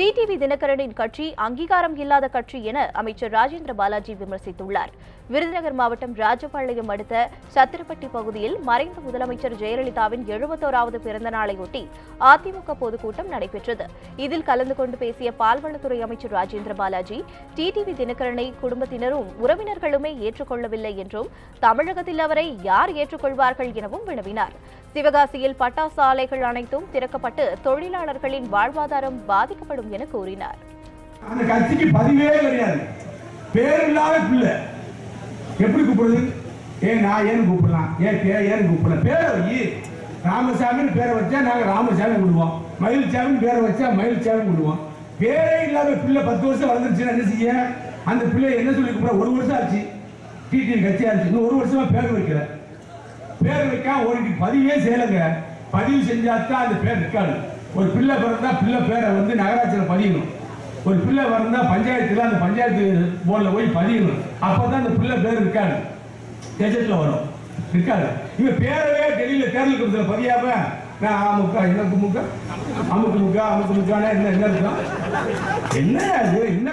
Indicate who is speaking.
Speaker 1: TTV தினகரனின் கட்சி அங்கீகாரம் இல்லாத கட்சி என அமைச்சர் ராஜேந்திர பாலாஜி விமர்சித்துள்ளார். விருதுநகர் மாவட்டம் ராஜபாளையம் அடுத்த சத்திரப்பட்டி பகுதியில் மறைந்த முதலமைச்சர் ஜெயலலிதாவின் எழுபத்தோராவது பிறந்த நாளையொட்டி அதிமுக பொதுக்கூட்டம் நடைபெற்றது. இதில் கலந்து கொண்டு பேசிய பால்வளத்துறை அமைச்சர் ராஜேந்திர பாலாஜி டிடிவி தினகரனை குடும்பத்தினரும் உறவினர்களுமே ஏற்றுக்கொள்ளவில்லை என்றும் தமிழகத்தில் அவரை யார் ஏற்றுக்கொள்வார்கள் எனவும் வினவினார். சிவகாசியில் பட்டாசு ஆலைகள் அனைத்தும் திறக்கப்பட்டு தொழிலாளர்களின் வாழ்வாதாரம் பாதிக்கப்படும் என கூறினார்.
Speaker 2: அந்த கட்சிக்கு பதிவே கிடையாது. பேர் இல்லாத பிள்ளை. எப்படி கூப்பிடுறது? ஏ நான் ஏன்னு கூப்பிடலாம்? ஏன் பே ஏன்னு கூப்பிடலாம்? பேரை வை. ராமசாமின்னு பேரை வச்சா நாங்கள் ராமசாமி விடுவோம் மயில்சாமின்னு பேரை வச்சா மயில்சாமி விடுவோம் பேரே இல்லாத பிள்ளை பத்து வருஷம் வளர்ந்துருச்சுன்னா என்ன செய்ய? அந்த பிள்ளை என்ன சொல்லி கூப்பிட ஒரு வருஷம் ஆச்சு. டிடி கட்சியாக இருந்துச்சு. இன்னும் ஒரு வருஷமா பேர் வைக்கல. பேர் வைக்காம ஓடிட்டு பதிவே செய்யலைங்க. பதிவு செஞ்சாதான் அந்த பேர் இருக்காது ஒரு பிள்ளை பிறந்தா பிள்ளை பேரை வந்து நகராட்சியில் பதியணும். ஒரு பிள்ளை பிறந்தா பஞ்சாயத்துல அந்த பஞ்சாயத்து போர்டில் போய் பதியணும். அப்போ தான் அந்த பிள்ளை பேர் இருக்காது. கெஜெட்டில் வரும். இருக்காது. இவங்க பேரவே டெல்லியில் தேர்தல் கொடுத்துல பதியாம நான் அமுக்கா என்ன முக்கா அமுக்கு முக்கா அமுக்கு முக்கானா என்ன என்ன இருக்கும் என்ன அது? என்ன